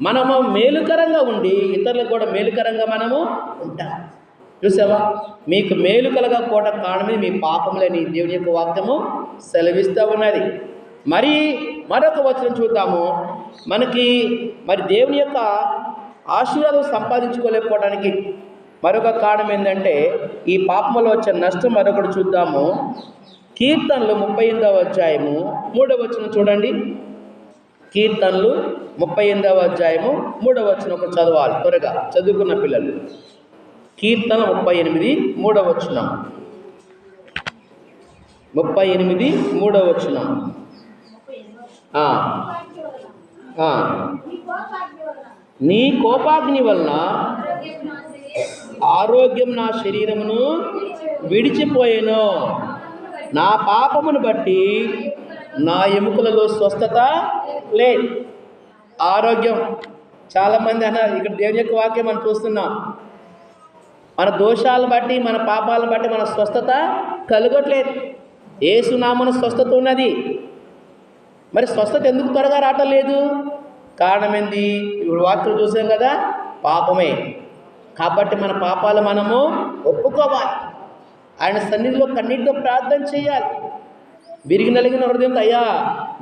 మనము మేలుకరంగా ఉండి ఇతరులకు కూడా మేలుకరంగా మనము ఉంటాం. చూసావా? మీకు మేలు కలగకపోవడం కారణమే మీ పాపములని దేవుని యొక్క వాక్యము సెలవిస్తూ ఉన్నది. మరి మరొక వచనం చూద్దాము. మనకి మరి దేవుని యొక్క ఆశీర్వాదం సంపాదించుకోలేకపోవడానికి మరొక కారణం ఏంటంటే ఈ పాపములో వచ్చే నష్టం మరొకటి చూద్దాము. కీర్తనలు ముప్పై ఎనిమిదవ అధ్యాయము మూడవ వచనం చూడండి. కీర్తనలు ముప్పై ఎనిమిదవ అధ్యాయము మూడవ వచ్చిన ఒక చదవాలి త్వరగా. చదువుకున్న పిల్లలు. కీర్తన ముప్పై ఎనిమిది మూడవ వచ్చిన ముప్పై ఎనిమిది మూడవ వచ్చిన నీ కోపాగ్ని వలన ఆరోగ్యం నా శరీరమును విడిచిపోయాను. నా పాపమును బట్టి నా ఎముకలలో స్వస్థత లేదు. ఆరోగ్యం. చాలామంది అన్నారు ఇక్కడ దేవుని యొక్క వాక్యం మనం చూస్తున్నాం. మన దోషాలను బట్టి మన పాపాలను బట్టి మన స్వస్థత కలగట్లేదు. ఏసునామన స్వస్థత ఉన్నది. మరి స్వస్థత ఎందుకు త్వరగా రావటం లేదు? కారణం ఏంది ఇప్పుడు వాక్యం చూసాం కదా పాపమే. కాబట్టి మన పాపాలు మనము ఒప్పుకోవాలి. ఆయన సన్నిధిలో కన్నీటితో ప్రార్థన చేయాలి. విరిగి నలిగిన హృదయంతో అయ్యా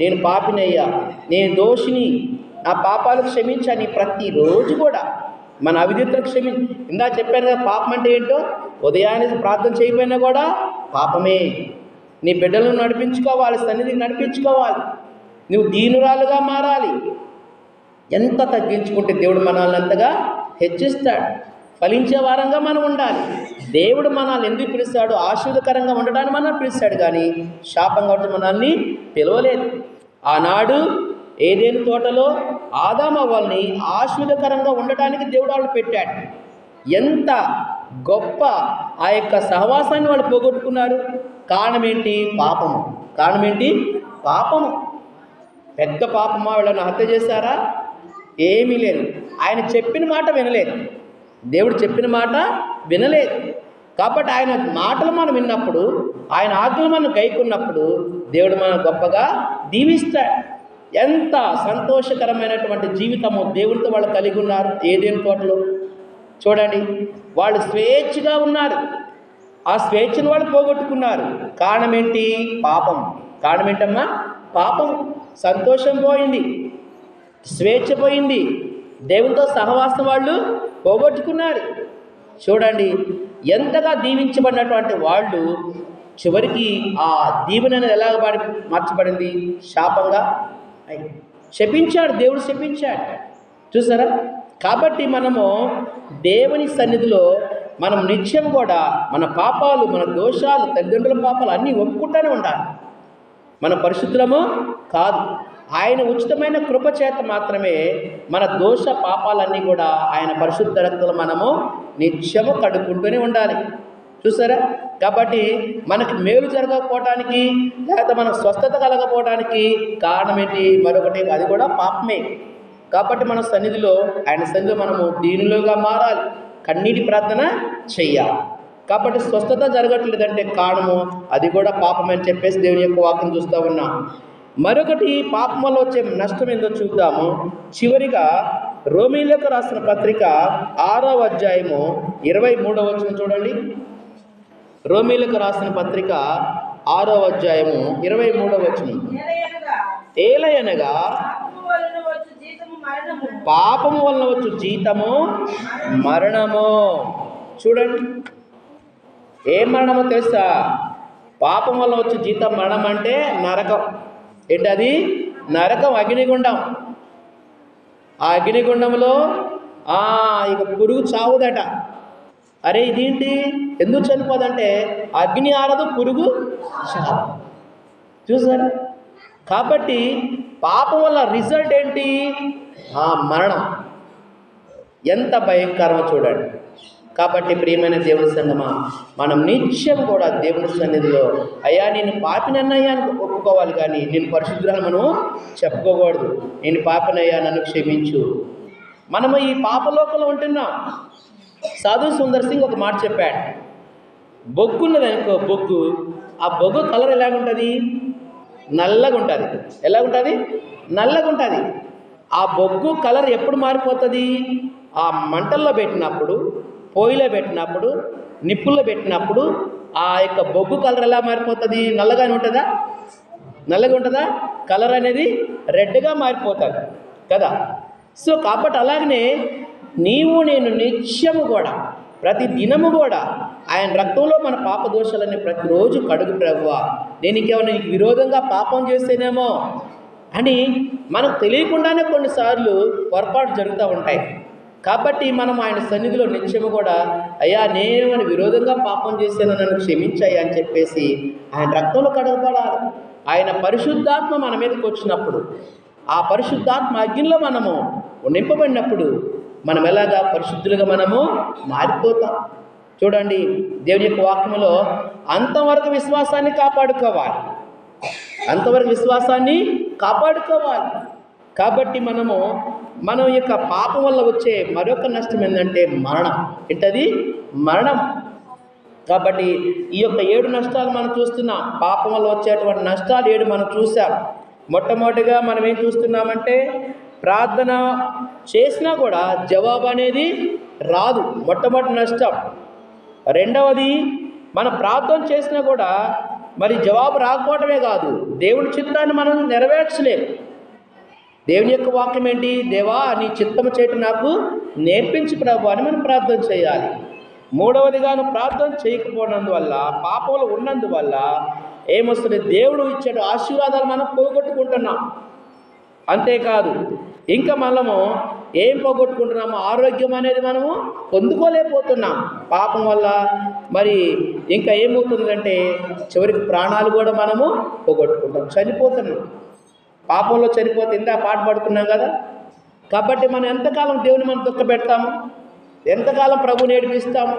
నేను పాపిని అయ్యా నేను దోషిని నా పాపాలు క్షమించని ప్రతిరోజు కూడా. మన అవిధేతలు క్షమి ఇందా చెప్పాను కదా పాపం అంటే ఏంటో? ఉదయాన్నే ప్రార్థన చేయకపోయినా కూడా పాపమే. నీ బిడ్డలను నడిపించుకోవాలి సన్నిధికి నడిపించుకోవాలి. నువ్వు దీనురాలుగా మారాలి. ఎంత తగ్గించుకుంటే దేవుడు మనల్ని అంతగా హెచ్చిస్తాడు. ఫలించే వారంగా మనం ఉండాలి. దేవుడు మనల్ని ఎందుకు పిలుస్తాడు ఆశీర్వదకరంగా ఉండడానికి మనల్ని పిలుస్తాడు కానీ శాపంగా ఉంటే మనల్ని పిలవలేదు. ఆనాడు ఏదేని తోటలో ఆదామ వాళ్ళని ఆశీర్వదకరంగా ఉండటానికి దేవుడు వాళ్ళు పెట్టాడు. ఎంత గొప్ప ఆ యొక్క సహవాసాన్ని వాళ్ళు పోగొట్టుకున్నారు. కారణం ఏంటి? పాపము. కారణం ఏంటి? పాపము. పెద్ద పాపమా? వీళ్ళని హత్య చేశారా? ఏమీ లేదు. ఆయన చెప్పిన మాట వినలేదు. దేవుడు చెప్పిన మాట వినలేదు. కాబట్టి ఆయన మాటలు మనం విన్నప్పుడు ఆయన ఆజ్ఞలు మనం గైకున్నప్పుడు దేవుడు మనం గొప్పగా దీవిస్తాడు. ఎంత సంతోషకరమైనటువంటి జీవితము దేవుడితో వాళ్ళు కలిగి ఉన్నారు ఏదేని తోటలో చూడండి వాళ్ళు స్వేచ్ఛగా ఉన్నారు. ఆ స్వేచ్ఛను వాళ్ళు పోగొట్టుకున్నారు. కారణం ఏంటి? పాపం. కారణం ఏంటమ్మా? పాపం. సంతోషం పోయింది. స్వేచ్ఛ పోయింది. దేవునితో సహవాసం వాళ్ళు పోగొట్టుకున్నారు. చూడండి ఎంతగా దీవించబడినటువంటి వాళ్ళు చివరికి ఆ దీవెన అనేది ఎలా పడి మార్చబడింది? శాపంగా అయింది. శపించాడు దేవుడు శపించాడు. చూసారా? కాబట్టి మనము దేవుని సన్నిధిలో మనం నిత్యం కూడా మన పాపాలు మన దోషాలు తల్లిదండ్రుల పాపాలు అన్నీ ఒప్పుకుంటూనే ఉండాలి. మన పరిశుద్ధులము కాదు. ఆయన ఉచితమైన కృపచేత మాత్రమే మన దోష పాపాలన్నీ కూడా ఆయన పరిశుద్ధ రక్తులు మనము నిత్యము కడుక్కుంటూనే ఉండాలి. చూసారా? కాబట్టి మనకి మేలు జరగకపోవటానికి లేకపోతే మనకు స్వస్థత కలగకపోవడానికి కారణం ఏంటి? మరొకటి అది కూడా పాపమే. కాబట్టి మన సన్నిధిలో ఆయన సన్నిధిలో మనము దీనిలోగా మారాలి. కన్నీటి ప్రార్థన చెయ్యాలి కాబట్టి స్వస్థత జరగట్లేదంటే కారణము అది కూడా పాపం అని చెప్పేసి దేవుని యొక్క వాక్యం చూస్తూ ఉన్నాం. మరొకటి పాపం వల్ల వచ్చే నష్టం ఏందో చూద్దాము. చివరిగా రోమిలకు రాసిన పత్రిక ఆరో అధ్యాయము ఇరవై మూడవ వచనం చూడండి. రోమిలకు రాసిన పత్రిక ఆరో అధ్యాయము ఇరవై మూడవ వచనం. ఏలయనగా వచ్చు జీతము మరణము పాపము వలన వచ్చు జీతము మరణము. చూడండి. ఏ మరణమో తెలుసా? పాపం వల్ల వచ్చే జీతం మరణం అంటే నరకం. ఏంటి అది నరకం అగ్నిగుండం. ఆ అగ్నిగుండంలో ఆ, ఇక పురుగు చావుదట. అరే ఇదేంటి? ఎందుకు చనిపోదంటే అగ్ని ఆరదు పురుగు చావు చూసారా? కాబట్టి పాపం వల్ల రిజల్ట్ ఏంటి? ఆ మరణం. ఎంత భయంకరమో చూడండి. కాబట్టి ప్రియమైన దేవుని సంగమా మనం నిత్యం కూడా దేవుని సన్నిధిలో అయ్యా నేను పాపినన్నయ్యా అని ఒప్పుకోవాలి కానీ నేను పరిశుద్ధులను మనం చెప్పుకోకూడదు. నేను పాపినయ్యా నన్ను క్షమించు. మనము ఈ పాపలోకంలో ఉంటున్నాం. సాధు సుందర్ సింగ్ ఒక మాట చెప్పాడు. బొగ్గు ఉన్నది అనుకో బొగ్గు. ఆ బొగ్గు కలర్ ఎలాగుంటుంది? నల్లగా ఉంటుంది ఎలాగుంటుంది? నల్లగా ఉంటుంది ఆ బొగ్గు కలర్ ఎప్పుడు మారిపోతుంది? ఆ మంటల్లో పెట్టినప్పుడు పొయ్యిలో పెట్టినప్పుడు నిప్పుల్లో పెట్టినప్పుడు ఆ యొక్క బొగ్గు కలర్ ఎలా మారిపోతుంది? నల్లగానే ఉంటుందా? నల్లగా ఉంటుందా? కలర్ అనేది రెడ్గా మారిపోతుంది కదా? సో కాబట్టి అలాగనే నీవు నేను నిత్యము కూడా ప్రతి దినము కూడా ఆయన రక్తంలో మన పాప దోషాలని ప్రతిరోజు కడుగు ప్రభువా. నేను ఇంకేమైనా నీకు విరోధంగా పాపం చేస్తేనేమో అని మనకు తెలియకుండానే కొన్నిసార్లు పొరపాటు జరుగుతూ ఉంటాయి. కాబట్టి మనం ఆయన సన్నిధిలో నిత్యము కూడా అయ్యా నేనేమని విరోధంగా పాపం చేశాను నన్ను క్షమించాయి అని చెప్పేసి ఆయన రక్తంలో కడగబడాలి. ఆయన పరిశుద్ధాత్మ మన మీదకి వచ్చినప్పుడు ఆ పరిశుద్ధాత్మ అగ్నిలో మనము నింపబడినప్పుడు మనం ఎలాగా పరిశుద్ధులుగా మనము మారిపోతాం. చూడండి దేవుని యొక్క వాక్యములో అంతవరకు విశ్వాసాన్ని కాపాడుకోవాలి. అంతవరకు విశ్వాసాన్ని కాపాడుకోవాలి. కాబట్టి మనము మనం యొక్క పాపం వల్ల వచ్చే మరొక నష్టం ఏంటంటే మరణం. ఏంటది? మరణం. కాబట్టి ఈ యొక్క ఏడు నష్టాలు మనం చూస్తున్నాం పాపం వల్ల వచ్చేటువంటి నష్టాలు ఏడు మనం చూసాం మొట్టమొదటిగా మనం ఏం చూస్తున్నామంటే ప్రార్థన చేసినా కూడా జవాబు అనేది రాదు. మొట్టమొదటి నష్టం. రెండవది మన ప్రార్థన చేసినా కూడా మరి జవాబు రాకపోవటమే కాదు. దేవుడి చిత్తాన్ని మనం నెరవేర్చలేము దేవుని యొక్క వాక్యం ఏంటి? దేవా నీ చిత్తము చేయటం నాకు నేర్పించి ప్రభు అని మనం ప్రార్థన చేయాలి. మూడవదిగా నువ్వు ప్రార్థన చేయకపోయినందువల్ల పాపంలో ఉన్నందువల్ల ఏమొస్తుంది? దేవుడు ఇచ్చాడు ఆశీర్వాదాలు మనం పోగొట్టుకుంటున్నాం. అంతేకాదు ఇంకా మనము ఏం పోగొట్టుకుంటున్నాము ఆరోగ్యం అనేది మనము పొందుకోలేకపోతున్నాం. పాపం వల్ల మరి ఇంకా ఏమవుతుందంటే చివరికి ప్రాణాలు కూడా మనము పోగొట్టుకుంటాం. చనిపోతున్నాం. పాపంలో చనిపోతే ఇందా పాట పాడుకున్నాం కదా? కాబట్టి మనం ఎంతకాలం దేవుని మనం దుఃఖ పెడతాము ఎంతకాలం ప్రభుని ఏడిపిస్తాము